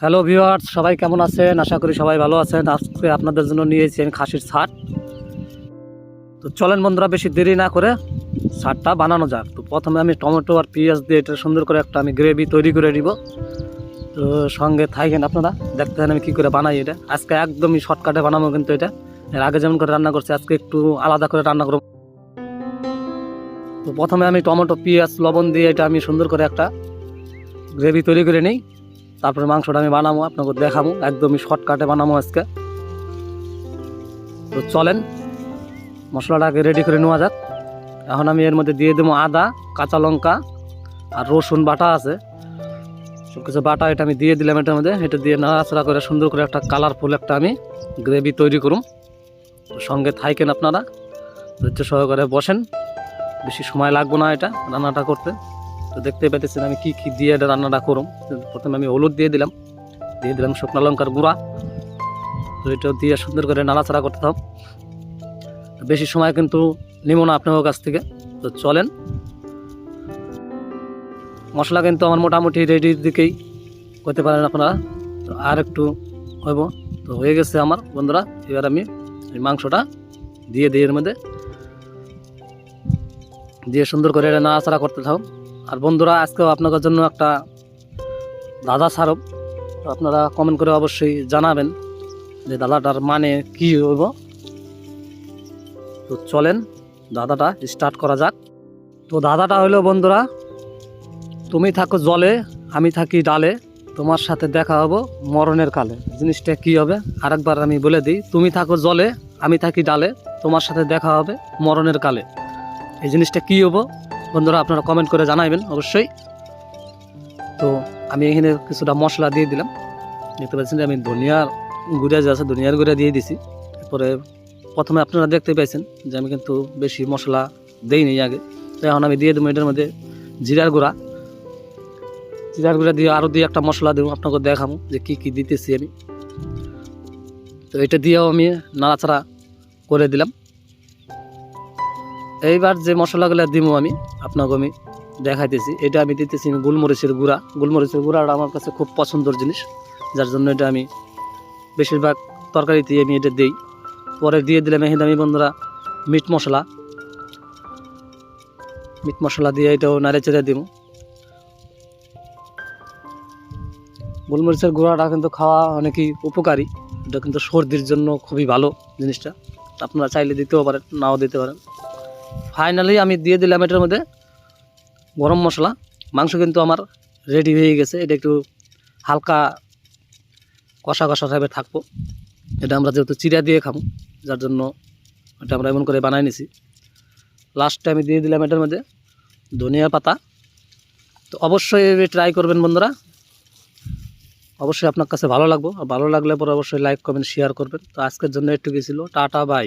Hello viewers সবাই কেমন আছেন? আশা করি সবাই ভালো আছেন। আজকে আপনাদের জন্য নিয়েছি আমি খাসির ছাট। তো চলেন বন্ধুরা, বেশি দেরি না করে ছাটটা বানানো যাক। তো প্রথমে আমি টমেটো আর পেঁয়াজ দিয়ে এটা সুন্দর করে একটা আমি গ্রেভি তৈরি করে নিব। তো সঙ্গে থাকেন আপনারা, দেখতে আমি কী করে বানাই এটা। আজকে একদমই শর্টকাটে বানাবো কিন্তু এটা। এর আগে যেমন করে রান্না করছি, আজকে একটু আলাদা করে রান্না করব। তো প্রথমে আমি টমেটো, পেঁয়াজ, লবণ দিয়ে এটা আমি সুন্দর করে একটা গ্রেভি তৈরি করে নিই। তারপরে মাংসটা আমি বানাবো, আপনাকে দেখাবো। একদমই শর্টকাটে বানাবো আজকে। তো চলেন মশলাটাকে রেডি করে নেওয়া যাক। এখন আমি এর মধ্যে দিয়ে দেবো আদা, কাঁচা লঙ্কা আর রসুন বাটা আছে। সব কিছু বাটা এটা আমি দিয়ে দিলাম এটার মধ্যে। এটা দিয়ে নাড়াচাড়া করে সুন্দর করে একটা কালারফুল একটা আমি গ্রেভি তৈরি করুম সঙ্গে থাইকেন আপনারা। ধৈর্য সহকারে বসেন। বেশি সময় লাগবে না এটা রান্নাটা করতে। তো দেখতে পেতেছেন আমি কি কি দিয়ে এটা রান্নাটা করুম। প্রথমে আমি হলুদ দিয়ে দিলাম দিয়ে দিলাম শুকনো লঙ্কার গুঁড়া। তো এটা দিয়ে সুন্দর করে নাড়াচাড়া করতে হবে বেশি সময় কিন্তু নিব না আপনার কাছ থেকে, তো চলেন। মশলা কিন্তু আমার মোটামুটি রেডির দিকেই করতে পারেন আপনারা। তো আর একটু হইব। তো হয়ে গেছে আমার, বন্ধুরা, এবার আমি মাংসটা দিয়ে দিই এর মধ্যে। দিয়ে সুন্দর করে এটা নাড়াচাড়া করতে থাকুন আর বন্ধুরা, আজকেও আপনাদের জন্য একটা দাদা সারব। আপনারা কমেন্ট করে অবশ্যই জানাবেন যে দাদাটার মানে কি হইব। তো চলেন দাদাটা স্টার্ট করা যাক। তো দাদাটা হইল, বন্ধুরা, তুমি থাকো জলে, আমি থাকি ডালে। তোমার সাথে দেখা হব মরণের কালে। জিনিসটা কি হবে? আরেকবার আমি বলে দিই, তুমি থাকো জলে, আমি থাকি ডালে। তোমার সাথে দেখা হবে মরণের কালে। এই জিনিসটা কী হব? বন্ধুরা, আপনারা কমেন্ট করে জানাবেন অবশ্যই। তো আমি এখানে কিছুটা মশলা দিয়ে দিলাম। দেখতে পাচ্ছেন আমি ধনিয়ার গুঁড়া যে আছে, ধনিয়ার গুঁড়া দিয়ে দিছি। তারপরে প্রথমে আপনারা দেখতে পাইছেন যে আমি কিন্তু বেশি মশলা দেইনি আগে। তো এখন আমি দিয়ে দেবো এটার মধ্যে জিরার গুঁড়া। জিরার গুঁড়া দিয়ে আরও দিয়ে একটা মশলা দেবো, আপনাকে দেখাবো যে কী কী দিতেছি আমি। তো এটা দিয়েও আমি নাড়াচাড়া করে দিলাম। এইবার যে মশলাগুলো দিব আমি, আপনাকে আমি দেখাইতেছি। এটা আমি দিতেছি গোলমরিচের গুঁড়া। গোলমরিচের গুঁড়াটা আমার কাছে খুব পছন্দর জিনিস, যার জন্য এটা আমি বেশিরভাগ তরকারিতে আমি এটা দিই। পরে দিয়ে দিলাম এখানে আমি বন্ধুরা, মিট মশলা। মিট মশলা দিয়ে এটাও নাড়ে চেড়ে দিব গোলমরিচের গুঁড়াটা কিন্তু খাওয়া অনেকই উপকারী। এটা কিন্তু সর্দির জন্য খুবই ভালো জিনিসটা। আপনারা চাইলে দিতেও পারেন, নাও দিতে পারেন। ফাইনালি আমি দিয়ে দিলাম এটার মধ্যে গরম মশলা। মাংস কিন্তু আমার রেডি হয়ে গেছে। এটা একটু হালকা কষা কষা টাইপের থাকব। এটা আমরা যেহেতু চিরা দিয়ে খাব, যার জন্য এটা আমরা এমন করে বানাই নিছি। লাস্টে আমি দিয়ে দিলাম এটার মধ্যে ধনিয়া পাতা। তো অবশ্যই ট্রাই করবেন বন্ধুরা। অবশ্যই আপনার কাছে ভালো লাগবো। আর ভালো লাগলে পরে অবশ্যই লাইক কমেন্ট শেয়ার করবেন। তো আজকের জন্য একটু ছিল। Tata bye